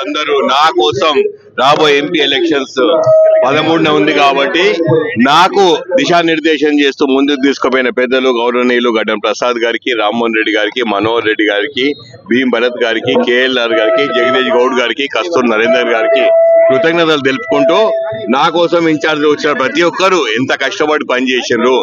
అందరూ నా కోసం రాబోయే ఎంపీ ఎలక్షన్స్ పదమూడున ఉంది కాబట్టి నాకు దిశానిర్దేశం చేస్తూ ముందుకు తీసుకుపోయిన పెద్దలు గౌరవనీయులు గడ్డం ప్రసాద్ గారికి రామ్మోహన్ రెడ్డి గారికి మనోహర్ రెడ్డి గారికి భీమ్ భరత్ గారికి కేఎల్ఆర్ గారికి జగదీష్ గౌడ్ గారికి కస్తూర్ నరేందర్ గారికి కృతజ్ఞతలు తెలుపుకుంటూ నా కోసం ఇన్ఛార్జ్ వచ్చిన ప్రతి ఒక్కరూ ఎంత కష్టపడి పనిచేసిండ్రు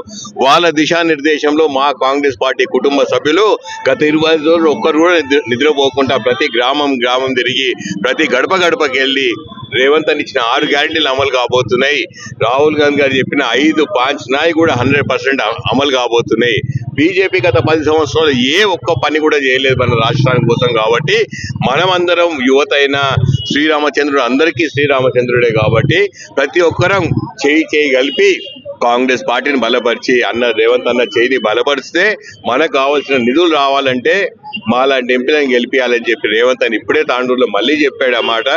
వాళ్ళ దిశానిర్దేశంలో మా కాంగ్రెస్ పార్టీ కుటుంబ సభ్యులు గత ఇరవై రోజులు ఒక్కరు కూడా నిద్రపోకుండా ప్రతి గ్రామం గ్రామం తిరిగి ప్రతి గడప గడపకి వెళ్ళి రేవంత్ అని ఇచ్చిన ఆరు గ్యారంటీలు అమలు కాబోతున్నాయి. రాహుల్ గాంధీ గారు చెప్పిన ఐదు పాంచ్ నాయి కూడా హండ్రెడ్ పర్సెంట్ అమలు కాబోతున్నాయి. బీజేపీ గత పది సంవత్సరాలు ఏ ఒక్క పని కూడా చేయలేదు మన రాష్ట్రానికి కోసం కాబట్టి మనమందరం యువత అయినా శ్రీరామచంద్రుడు అందరికీ శ్రీరామచంద్రుడే కాబట్టి ప్రతి ఒక్కరం చేయి చేయి కలిపి కాంగ్రెస్ పార్టీని బలపరిచి అన్న రేవంత్ అన్న చేయిని బలపరిస్తే మనకు కావాల్సిన నిధులు రావాలంటే మాలాంటి ఎంపీలను గెలిపించాలని చెప్పి రేవంత్ అని ఇప్పుడే తాండూరులో మళ్ళీ చెప్పాడు అన్నమాట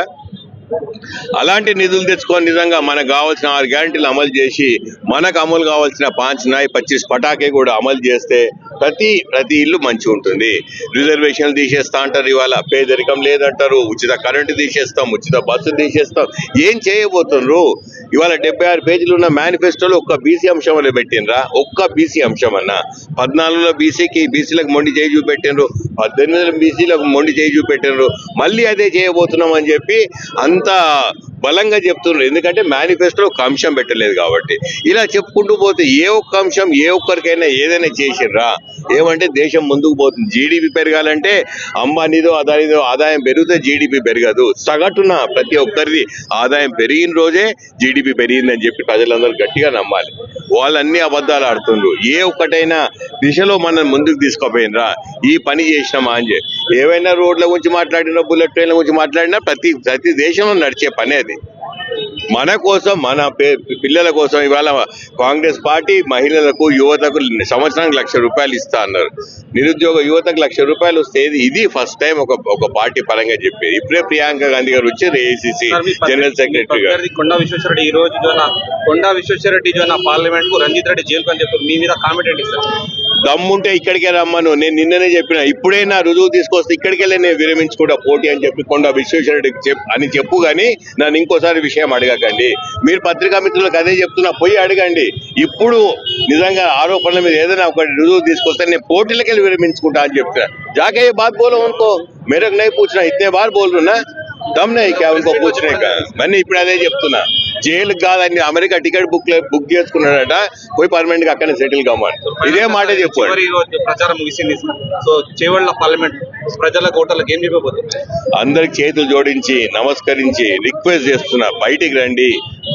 అలాంటి నిధులు తెచ్చుకొని నిజంగా మనకు కావాల్సిన ఆరు గ్యారంటీలు అమలు చేసి మనకు అమలు కావాల్సిన పాంచ్ నాయ్ పచ్చిస్ పటాకే కూడా అమలు చేస్తే ప్రతి ప్రతి ఇల్లు మంచి ఉంటుంది. రిజర్వేషన్లు తీసేస్తా అంటారు ఇవాళ. పేదరికం లేదంటారు. ఉచిత కరెంటు తీసేస్తాం ఉచిత బస్సు తీసేస్తాం. ఏం చేయబోతున్నారు? ఇవాళ డెబ్బై ఆరు పేజీలు ఉన్న మేనిఫెస్టోలో ఒక్క బీసీ అంశం అనే పెట్టినరా ఒక్క బీసీ అంశం అన్న. పద్నాలుగులో బీసీకి బీసీలకు మొండి చేయి చూపెట్టినరు పద్దెనిమిదిలో బీసీలకు మొండి చేయి చూపెట్టినరు మళ్ళీ అదే చేయబోతున్నాం అని చెప్పి అంత బలంగా చెప్తున్నారు. ఎందుకంటే మేనిఫెస్టోలో ఒక అంశం పెట్టలేదు కాబట్టి. ఇలా చెప్పుకుంటూ పోతే ఏ ఒక్క అంశం ఏ ఒక్కరికైనా ఏదైనా చేసిర్రా? ఏమంటే దేశం ముందుకు పోతుంది. జీడిపి పెరగాలంటే అంబానీదో అదానిదో ఆదాయం పెరిగితే జీడిపి పెరగదు. సగటున ప్రతి ఒక్కరిది ఆదాయం పెరిగిన రోజే జీడిపి పెరిగిందని చెప్పి ప్రజలందరూ గట్టిగా నమ్మాలి. వాళ్ళన్ని అబద్ధాలు ఆడుతుండ్రు. ఏ ఒక్కటైనా దిశలో మనం ముందుకు తీసుకుపోయినరా? ఈ పని చేసినామా అని చెప్పి. ఏవైనా రోడ్ల గురించి మాట్లాడినా బుల్లెట్ ట్రైన్ల గురించి మాట్లాడినా ప్రతి ప్రతి దేశంలో నడిచే పని అది. మన కోసం మన పిల్లల కోసం ఇవాళ కాంగ్రెస్ పార్టీ మహిళలకు యువతకు సంవత్సరానికి లక్ష రూపాయలు ఇస్తా అన్నారు. నిరుద్యోగ యువతకు లక్ష రూపాయలు వస్తే ఇది- ఫస్ట్ టైం ఒక ఒక పార్టీ పరంగా చెప్పేది. ఇప్పుడే ప్రియాంక గాంధీ గారు వచ్చి ఏఐసిసి సార్, మీ జనరల్ సెక్రటరీ గారు. కొండా విశ్వేశ్వరరెడ్డి ఈ రోజు జోన కొండా విశ్వేశ్వరరెడ్డి జోన పార్లమెంట్కు రంజిత్ రెడ్డి జైలుకు అని చెప్పారు. మీ మీద కామెంట్ ఏంటి సార్? దమ్ముంటే ఇక్కడికే రమ్మను నేను నిన్ననే చెప్పిన ఇప్పుడైనా రుజువు తీసుకొస్తే ఇక్కడికెళ్ళి నేను విరమించుకుంటా పోటీ అని చెప్పి కొండ విశ్వేశ్వరరెడ్డికి చెప్ అని చెప్పు కానీ నన్ను ఇంకోసారి విషయం అడగకండి మీరు పత్రికా మిత్రులకు అదే చెప్తున్నా పోయి అడగండి ఇప్పుడు నిజంగా ఆరోపణల మీద ఏదైనా ఒకటి రుజువు తీసుకొస్తే నేను పోటీలకు వెళ్ళి విరమించుకుంటా అని చెప్తున్నా జాకే ये बात बोलो उनको मेरे को नहीं पूछना इतने बार बोल रहा ना దమ్ नहीं क्या उनको पूछने का मैंने ఇప్పుడు అదే చెప్తున్నా జైలు కాదని అమెరికా టికెట్ బుక్ బుక్ చేసుకున్నాడట పోయి పర్మనెంట్గా అక్కడే సెటిల్ కమ్మాడు ఇదే మాట రోజు ప్రచారం ముగిసింది. సో చేవళ్ళ పార్లమెంట్ ప్రజలకు ఓటర్లకు ఏం చెప్పబోతుంది? అందరికి చేతులు జోడించి నమస్కరించి రిక్వెస్ట్ చేస్తున్నా బయటికి రండి.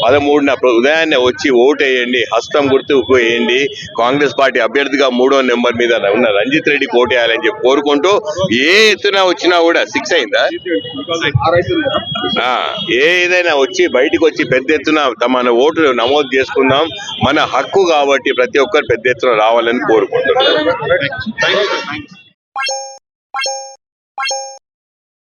పదమూడున ఉదయాన్నే వచ్చి ఓటేయండి హస్తం గుర్తుకు వేయండి కాంగ్రెస్ పార్టీ అభ్యర్థిగా మూడో నెంబర్ మీద ఉన్న రంజిత్ రెడ్డి కోటేయాలని చెప్పి కోరుకుంటూ ఏ ఎత్తున వచ్చినా కూడా సిక్స్ అయిందా? ఏ ఏదైనా వచ్చి బయటకు వచ్చి పెద్ద ఎత్తున తమ ఓటు నమోదు చేసుకుందాం. మన హక్కు కాబట్టి ప్రతి ఒక్కరు పెద్ద ఎత్తున రావాలని కోరుకుంటున్నాం.